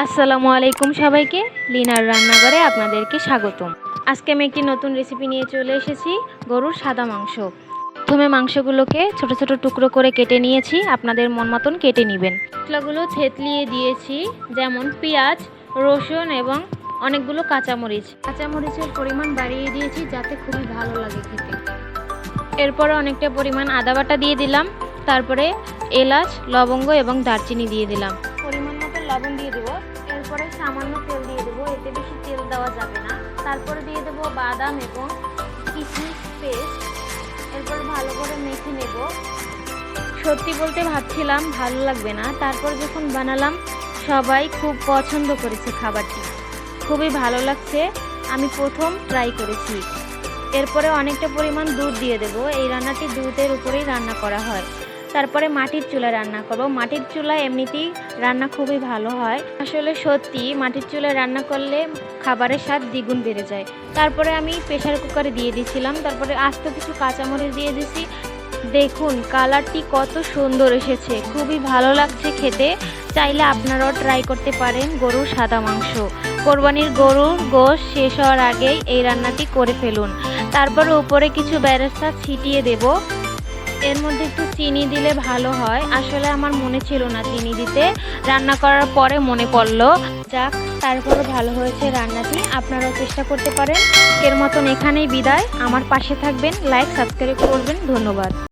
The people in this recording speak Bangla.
আসসালামু আলাইকুম সবাইকে। লিনার রান্নাঘরে আপনাদেরকে স্বাগতম। আজকে আমি একটি নতুন রেসিপি নিয়ে চলে এসেছি, গরুর সাদা মাংস। প্রথমে মাংসগুলোকে ছোট ছোট টুকরো করে কেটে নিয়েছি, আপনাদের মন মতন কেটে নেবেন। মশলাগুলো থেতলিয়ে দিয়েছি, যেমন পেঁয়াজ, রসুন এবং অনেকগুলো কাঁচামরিচ। কাঁচামরিচের পরিমাণ বাড়িয়ে দিয়েছি যাতে খুবই ভালো লাগে খেতে। এরপরে অনেকটা পরিমাণ আদা বাটা দিয়ে দিলাম, তারপরে এলাচ, লবঙ্গ এবং দারচিনি দিয়ে দিলাম। লবণ দিয়ে দেবো। এরপরে সামান্য তেল দিয়ে দেবো। এতে বেশি তেল দেওয়া যাবে না। তারপরে দিয়ে দেবো বাদাম এবং কিশমিশ পেস্ট। এরপর ভালো করে মেখে নেব। সত্যি বলতে ভাবছিলাম ভালো লাগবে না। তারপর যখন বানালাম, সবাই খুব পছন্দ করেছে খাবারটি। খুবই ভালো লাগছে। আমি প্রথম ট্রাই করেছি। এরপরে অনেকটা পরিমাণ দুধ দিয়ে দেবো। এই রান্নাটি দুধের উপরেই রান্না করা হয়। তারপরে মাটির চুলায় রান্না করব। মাটির চুলায় এমনিতেই রান্না খুবই ভালো হয়। আসলে সত্যি মাটির চুলায় রান্না করলে খাবারের স্বাদ দ্বিগুণ বেড়ে যায়। তারপরে আমি প্রেশার কুকারে দিয়ে দিয়েছিলাম। তারপরে আস্ত কিছু কাঁচামরিচ দিয়ে দিছি দেখুন কালারটি কত সুন্দর এসেছে। খুবই ভালো লাগছে খেতে। চাইলে আপনারাও ট্রাই করতে পারেন গরুর সাদা মাংস। কোরবানির গরুর গোশ শেষ হওয়ার আগেই এই রান্নাটি করে ফেলুন। তারপর উপরে কিছু বেরেস্তা ছিটিয়ে দেব। এর মধ্যে একটু চিনি দিলে ভালো হয়। আসলে আমার মনে ছিল না চিনি দিতে। রান্না করার পরে মনে পড়ল। যাক, তারপরে ভালো হয়েছে রান্নাটি। আপনারাও চেষ্টা করতে পারেন। এর মতন এখানেই বিদায়। আমার পাশে থাকবেন, লাইক, সাবস্ক্রাইব করবেন। ধন্যবাদ।